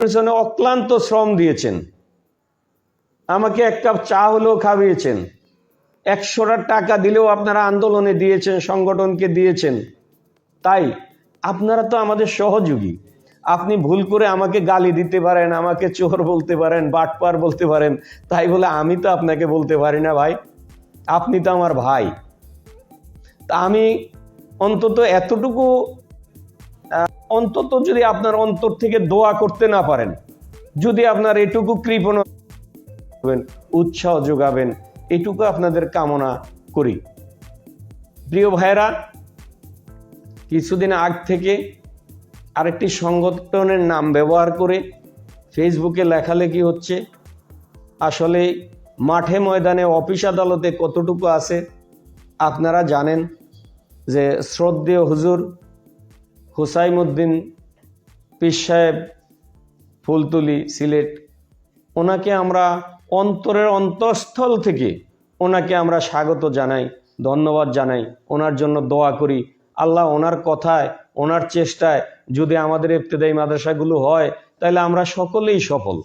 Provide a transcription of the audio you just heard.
পেছনে অক্লান্ত শ্রম দিয়েছেন। আমাকে এক কাপ চা হলেও খাইয়েছেন। একশোটা টাকা দিলেও আপনারা আন্দোলনে দিয়েছেন, সংগঠনকে দিয়েছেন। তাই আপনারা তো আমাদের সহযোগী। আপনি ভুল করে আমাকে গালি দিতে পারেন, আমাকে চোর বলতে পারেন, বাটপার বলতে পারেন, তাই বলে আমি তো আপনাকে বলতে পারি না ভাই। আপনি তো আমার ভাই। তা আমি অন্তত এতটুকু অন্তত যদি আপনার অন্তর থেকে দোয়া করতে না পারেন, যদি আপনার এটুকু কৃপণ উৎসাহ যোগাবেন, এটুকু আপনাদের কামনা করি। প্রিয় ভাইরা কিছুদিন আগ থেকে আরেকটি সংগঠনের নাম ব্যবহার করে ফেসবুকে লেখালেখি হচ্ছে। আসলে মাঠে ময়দানে অফিস আদালতে কতটুকু আছে, আপনারা জানেন যে শ্রদ্ধেয় হুজুর হুসাইমুদ্দিন, পীর সাহেব, ফুলতুলি, সিলেট, ওনাকে আমরা অন্তরের অন্তঃস্থল থেকে ওনাকে আমরা স্বাগত জানাই, ধন্যবাদ জানাই। ওনার জন্য দোয়া করি। আল্লাহ ওনার কথায়, ওনার চেষ্টায় যদি আমাদের ইবতেদায়ী মাদ্রাসাগুলো হয়, তাহলে আমরা সকলেই সফল।